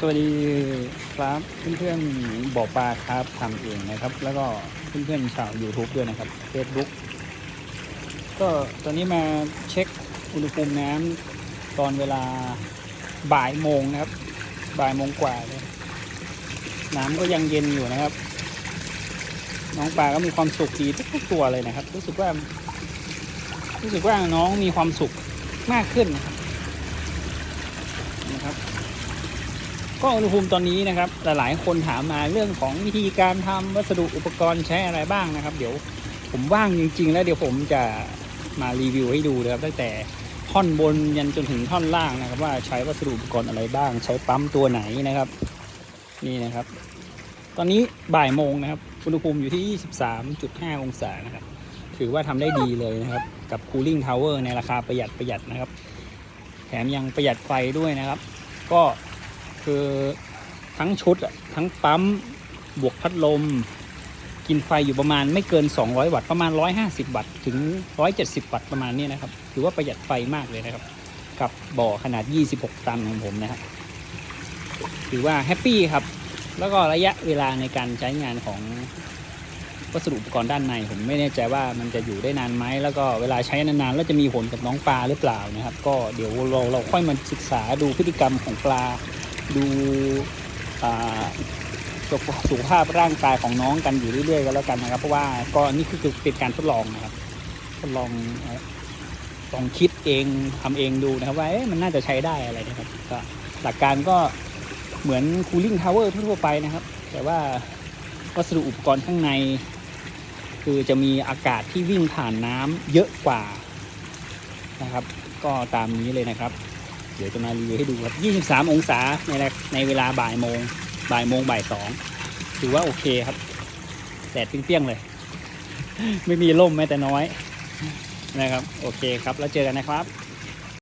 สวัสดีครับเพื่อนๆบ่อปลาครับทำเองนะครับ แล้วก็เพื่อนๆชาว YouTube ด้วยนะครับ Facebook ก็ตอนนี้มาเช็คอุณหภูมิน้ำตอนเวลาบ่ายโมงนะครับ บ่ายโมงกว่าเลยน้ำก็ยังเย็นอยู่นะครับ น้องปลาก็มีความสุขดีทุกๆตัวเลยนะครับ รู้สึกว่า รู้สึกว่าน้องมีความสุขมากขึ้นนะครับนะครับ ก็อุณหภูมิตอนนี้นะครับหลายๆ คนถามมาเรื่องของวิธีการทำวัสดุอุปกรณ์ใช้อะไรบ้างนะครับ เดี๋ยวผมว่างจริง ๆ แล้วเดี๋ยวผมจะมารีวิวให้ดูนะครับตั้งแต่ท่อนบนยันจนถึงท่อนล่างนะครับ ว่าใช้วัสดุอุปกรณ์อะไรบ้าง ใช้ปั๊มตัวไหนนะครับ นี่นะครับ ตอนนี้บ่ายโมงนะครับอุณหภูมิอยู่ที่ 23.5 องศานะครับ ถือว่าทำได้ดีเลยนะครับ กับ Cooling Tower ในราคาประหยัดประหยัดนะครับ แถมยังประหยัดไฟด้วยนะครับ ก็ คือทั้งชุดอะทั้งปั๊มบวกพัดลม กินไฟอยู่ประมาณไม่เกิน 200 วัตต์ประมาณ 150 วัตต์ถึง 170 วัตต์ประมาณนี้นะครับถือว่าประหยัดไฟมากเลยนะครับ กับบ่อขนาด 26 ตันของผมนะครับถือว่าแฮปปี้ครับ แล้วก็ระยะเวลาในการใช้งานของวัสดุอุปกรณ์ด้านในผมไม่แน่ใจว่ามันจะอยู่ได้นานไหมแล้วก็เวลาใช้นานๆ แล้วจะมีผลกับน้องปลาหรือเปล่านะครับ ก็เดี๋ยวเราเราค่อยมาศึกษาดูพฤติกรรมของปลา ดูสุขภาพร่างกายของน้องกันอยู่เรื่อยๆก็แล้วกันนะครับ เพราะว่าก็นี่คือเป็นการทดลองนะครับ ทดลองลองคิดเองทำเองดูนะครับว่ามันน่าจะใช้ได้อะไรนะครับก็หลักการก็เหมือน cooling tower ทั่วไปนะครับ แต่ว่าวัสดุอุปกรณ์ข้างใน คือจะมีอากาศที่วิ่งผ่านน้ำเยอะกว่านะครับ ก็ตามนี้เลยนะครับ เดี๋ยวจะมารีวิวให้ดูครับ 23 องศาในแในเวลาบ่ายโมง บ่ายโมงบ่ายสองถือว่าโอเคครับ แดดเปรี้ยงๆเลย ไม่มีร่มแม้แต่น้อยนะครับ โอเคครับ แล้วเจอกันนะครับ